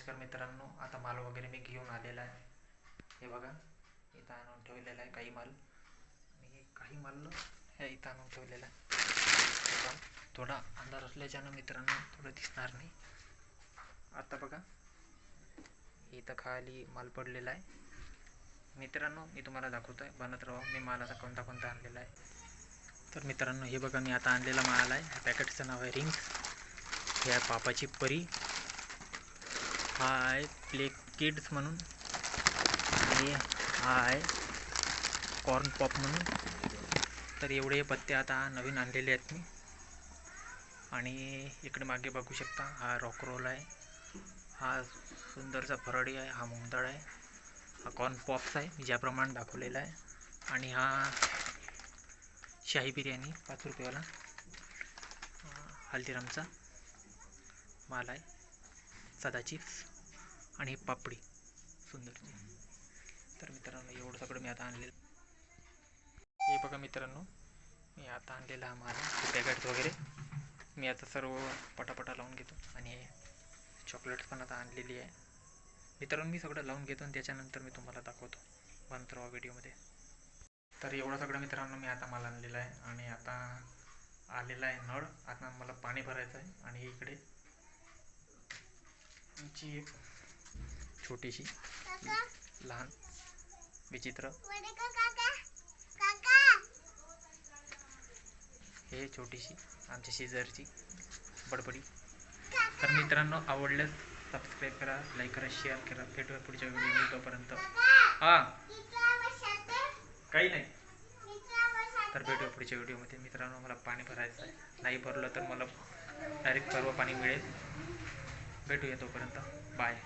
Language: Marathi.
नमस्कार मित्रांनो आता माल वगैरे मी घेऊन आलेला आहे. हे बघा इथं आणून ठेवलेला आहे काही माल. आणि काही माल हे इथं आणून ठेवलेला आहे. थोडा अंधार असल्याच्यानं मित्रांनो थोडं दिसणार नाही. आता बघा इथं खाली माल पडलेला आहे. मित्रांनो मी तुम्हाला दाखवतो आहे बनत राहा. मी माल आता कोणता कोणता आणलेला आहे. तर मित्रांनो हे बघा मी आता आणलेला माल आहे. पॅकेटचं नाव आहे रिंग हे आहे पापाची परी. हा आहे प्ले किड्स म्हणून आणि हा आहे कॉर्न पॉप म्हणून. तर एवढे पत्ते आता नवीन आणलेले आहेत मी. आणि इकडे मागे बघू शकता हा रॉक रोल आहे. हा सुंदरचा फरडी आहे हा मुंगदळ आहे. हा कॉर्न पॉप्स आहे मी ज्याप्रमाणे दाखवलेला आहे. आणि हा शाही बिर्याणी पाच रुपयेवाला. हल्दीरामचा माल आहे. साधा चिप्स आणि पापडी. सुंदरची तर मित्रांनो एवढं सगळं मी आता आणलेलं. हे बघा मित्रांनो मी आता आणलेला हा माल पॅकेट्स वगैरे. मी आता सर्व पटापटा लावून घेतो. आणि चॉकलेट्स पण आता आणलेली आहे. मित्रांनो मी सगळं लावून घेतो आणि त्याच्यानंतर मी तुम्हाला दाखवतो. बनतरावा व्हिडिओमध्ये. तर एवढं सगळं मित्रांनो मी आता माल आणलेला आहे. आणि आता आलेला आहे नळ. आता मला पाणी भरायचं आहे. आणि इकडे आमची एक छोटीशी लहान विचित्र. हे छोटीशी आमच्या शेजारची बडबडी. तर मित्रांनो आवडल्यास सबस्क्राईब करा लाईक करा शेअर करा. भेटूया पुढच्या व्हिडिओ तोपर्यंत. हां. काही नाही. तर भेटूया पुढच्या व्हिडिओमध्ये मित्रांनो मला पाणी भरायचं आहे नाही भरलं तर मला डायरेक्ट परवा पाणी मिळेल. भेटूया तोपर्यंत. बाय